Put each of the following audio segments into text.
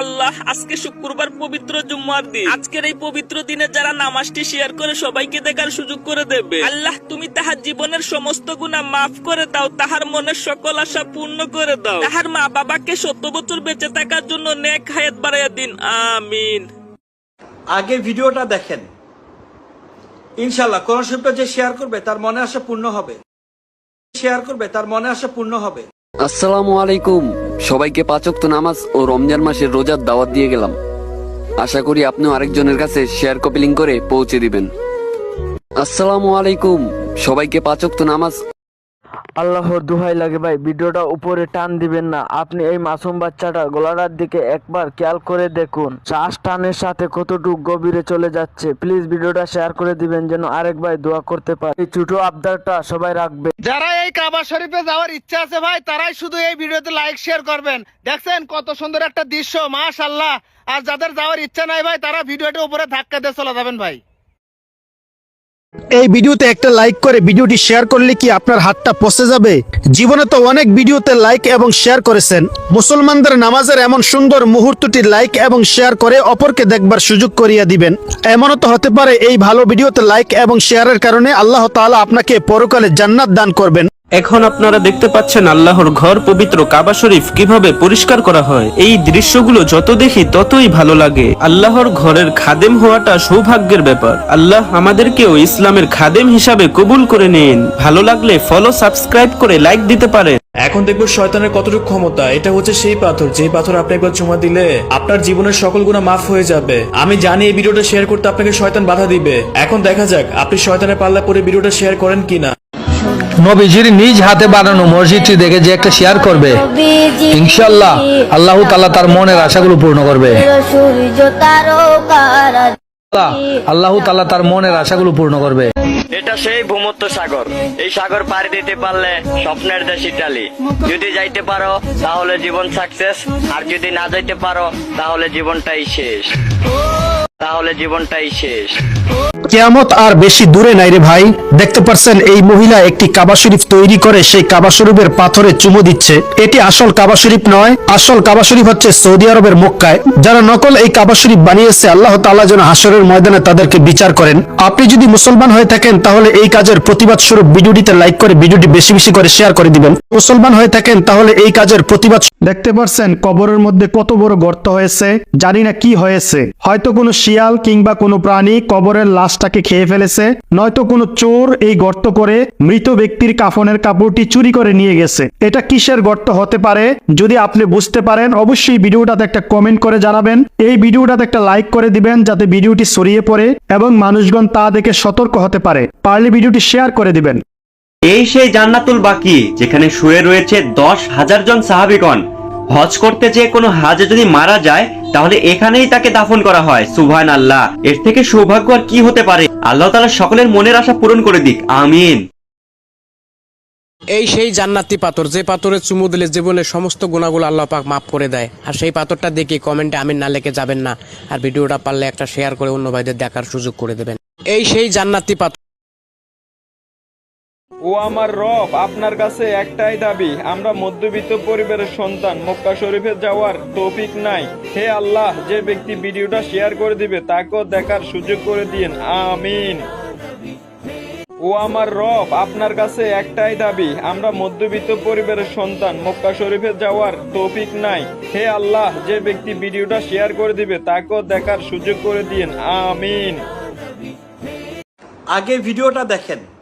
আল্লাহ আজকে শুক্রবার পবিত্র জুম্মার দিন। আজকের এই পবিত্র দিনে যারা নামাজটি শেয়ার করে সবাইকে দেখার সুযোগ করে দেবে। আল্লাহ তুমি তাহার জীবনের সমস্ত গুণা মাফ করে দাও তাহার মনের সকল আশা পূর্ণ করে দাও। তাহার মা বাবাকে সত্য বছর বেঁচে থাকার জন্য নেক হায়াত বাড়াইয়া দিন। আমিন। আগে ভিডিওটা দেখেন। ইনশাল্লাহ কোন শিল্প যে শেয়ার করবে তার মনে আশা পূর্ণ হবে। শেয়ার করবে তার মনে আশা পূর্ণ হবে। আসসালামু আলাইকুম। সবাইকে পাচক তো নামাজ ও রমজান মাসের রোজার দাওয়াত দিয়ে গেলাম। আশা করি আপনিও আরেকজনের কাছে শেয়ার কপিলিং করে পৌঁছে দিবেন। আসসালামু আলাইকুম। সবাইকে পাচক তো নামাজ আল্লাহর দুহাই লাগে ভাই, ভিডিওটা উপরে টান দিবেন না। আপনি এই মাসুম বাচ্চাটার গলাটার দিকে একবার খেয়াল করে দেখুন। শ্বাস টানের সাথে কতটুকু গভীরে চলে যাচ্ছে। প্লিজ ভিডিওটা শেয়ার করে দিবেন যেন আরেক ভাই দোয়া করতে পারে। এই ছোট আবদারটা সবাই রাখবে। যারা এই কাবা শরীফে যাওয়ার ইচ্ছা আছে ভাই, তারাই শুধু এই ভিডিওতে লাইক শেয়ার করবেন। দেখছেন কত সুন্দর একটা দৃশ্য মাশাল্লাহ আর যাদের যাওয়ার ইচ্ছা নাই ভাই, তারা ভিডিওটা উপরে ধাক্কা দিয়ে চলে যাবেন ভাই। এই ভিডিওতে একটা লাইক করে ভিডিওটি শেয়ার করলে কি আপনার হাতটা পচে যাবে? জীবনে তো অনেক ভিডিওতে লাইক এবং শেয়ার করেছেন। মুসলমানদের নামাজের এমন সুন্দর মুহূর্তটি লাইক এবং শেয়ার করে অপরকে দেখবার সুযোগ করিয়া দিবেন। এমনও তো হতে পারে এই ভালো ভিডিওতে লাইক এবং শেয়ারের কারণে আল্লাহ তালা আপনাকে পরকালে জান্নাত দান করবেন। এখন আপনারা দেখতে পাচ্ছেন আল্লাহর ঘর পবিত্র কাবা শরীফ কীভাবে পরিষ্কার করা হয়। এই দৃশ্যগুলো যত দেখি ততই ভালো লাগে। আল্লাহর ঘরের খাদেম হওয়াটা সৌভাগ্যের ব্যাপার। আল্লাহ আমাদেরকেও ইসলামের খাদেম হিসাবে কবুল করে নিন। ভালো লাগলে ফলো সাবস্ক্রাইব করে লাইক দিতে পারেন। এখন দেখব শয়তানের কতটুকু ক্ষমতা। এটা হচ্ছে সেই পাথর। যে পাথর আপনি একবার চুমা দিলে আপনার জীবনের সকল গুণা মাফ হয়ে যাবে। আমি জানি এই ভিডিওটা শেয়ার করতে আপনাকে শয়তান বাধা দিবে। এখন দেখা যাক আপনি শয়তানের পাল্লা পরে ভিডিওটা শেয়ার করেন কিনা। নবীজির নিজ হাতে বানানো মসজিদটি দেখে যে একটা শেয়ার করবে ইনশাল্লাহ আল্লাহ তালা তার মনের আশাগুলো পূর্ণ করবে। আল্লাহ, তালা তার মনের আশাগুলো পূর্ণ করবে। এটা সেই ভূমত্ব সাগর। এই সাগর পাড়ি দিতে পারলে স্বপ্নের দেশ ইটালি। যদি যাইতে পারো তাহলে জীবন সাকসেস আর যদি না যাইতে পারো তাহলে জীবনটাই শেষ। তাহলে জীবনটাই শেষ। কেয়ামত আর বেশি দূরে নাই রে ভাই। দেখতে পারছেন, এই মহিলা একটি কাবা শরীফ তৈরি করে সেই কাবা শরীফের পাথরে চুমু দিচ্ছে। এটি আসল কাবা শরীফ নয়, আসল কাবা শরীফ হচ্ছে সৌদি আরবের মক্কায়। যারা নকল এই কাবা শরীফ বানিয়েছে, আল্লাহ তাআলা যেন হাসরের ময়দানে তাদেরকে বিচার করেন। আপনি যদি মুসলমান হয়ে থাকেন, তাহলে এই কাজের প্রতিবাদ স্বরূপ ভিডিওটিতে লাইক করে ভিডিওটি বেশি বেশি করে শেয়ার করে দিবেন। মুসলমান হয়ে থাকেন, তাহলে এই কাজের প্রতিবাদ দেখতে পারছেন, কবরের মধ্যে কত বড় গর্ত হয়েছে, জানি না কি হয়েছে। হয়তো কোনো শিয়াল কিংবা কোনো প্রাণী কবরের লাশটাকে খেয়ে ফেলেছে, নয়তো কোনো চোর এই গর্ত করে মৃত ব্যক্তির কাফনের কাপড়টি চুরি করে নিয়ে গেছে। এটা কিসের গর্ত হতে পারে? যদি আপনি বুঝতে পারেন, অবশ্যই ভিডিওটাতে একটা কমেন্ট করে জানাবেন। এই ভিডিওটাতে একটা লাইক করে দিবেন যাতে ভিডিওটি ছড়িয়ে পড়ে এবং মানুষগণ তা দেখে সতর্ক হতে পারে। পারলে ভিডিওটি শেয়ার করে দিবেন। এই সেই জান্নাতুল বাকি, যেখানে শুয়ে রয়েছে দশ হাজার জন সাহাবিগণ। হজ করতে যেয়ে কোনো হাজে যদি মারা যায় তাহলে এখানেই তাকে দাফন করা হয় সুবহান আল্লাহ এর থেকে সৌভাগ্য আর কি হতে পারে? আল্লাহ তাআলা সকলের মনের আশা পূরণ করে দিক, আমিন। এই সেই জান্নাতি পাথর, যে পাথরে চুমু দিলে জীবনের সমস্ত গুণাগুলো আল্লাহ পাক মাফ করে দেয়। আর সেই পাথরটা দেখে কমেন্টে আমিন না লেখে যাবেন না। আর ভিডিওটা পারলে একটা শেয়ার করে অন্য ভাইদের দেখার সুযোগ করে দেবেন। এই সেই জান্নাতি পাথর ও আমার রব, আপনার কাছে একটাই দাবি, আমরা মধ্যবিত্ত পরিবারের সন্তান, মক্কা শরীফে যাওয়ার তৌফিক নাই। হে আল্লাহ, যে ব্যক্তি ভিডিওটা শেয়ার করে দিবে, তাকেও দেখার সুযোগ করে দিন। আমিন। ও আমার রব, আপনার কাছে একটাই দাবি, আমরা মধ্যবিত্ত পরিবারের সন্তান, মক্কা শরীফে যাওয়ার তৌফিক নাই। হে আল্লাহ, যে ব্যক্তি ভিডিওটা শেয়ার করে দিবে, তাকেও দেখার সুযোগ করে দিন। আমিন। আগে ভিডিওটা দেখেন।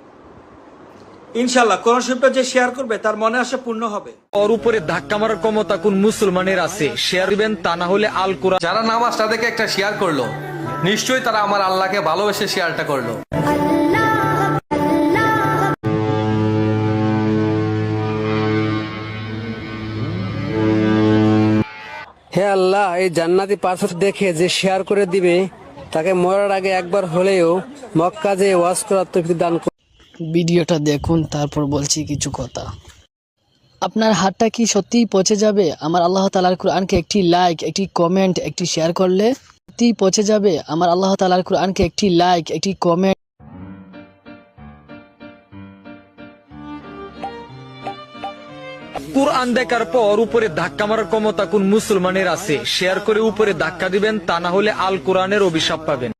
ইনশাল্লাহ কোন শিল্প যে শেয়ার করবে তার মনে আশা পূর্ণ হবে। ওর উপরে ধাক্কা মারার ক্ষমতা কোন মুসলমানের আছে? শেয়ার দিবেন তা না হলে আল কোরআন যারা নামাজটা দেখে একটা শেয়ার করল নিশ্চয়ই তারা আমার আল্লাহকে ভালোবেসে শেয়ারটা করল। হে আল্লাহ এই জান্নাতি পাথর দেখে যে শেয়ার করে দিবে তাকে মরার আগে একবার হলেও মক্কা যে ওয়াজ করার তৌফিক দান। ভিডিওটা দেখুন, তারপর বলছি কিছু কথা। আপনার হাতটা কি সত্যিই পচে যাবে? আমার আল্লাহ তালার কোরআনকে একটি লাইক একটি কমেন্ট একটি শেয়ার করলে সত্যিই পচে যাবে। আমার আল্লাহ তালার কোরআনকে একটি লাইক একটি কমেন্ট কোরআন দেখার পর উপরে ধাক্কা মারার ক্ষমতা কোন মুসলমানের আছে? শেয়ার করে উপরে ধাক্কা দিবেন, তা না হলে আল কোরআনের অভিশাপ পাবেন।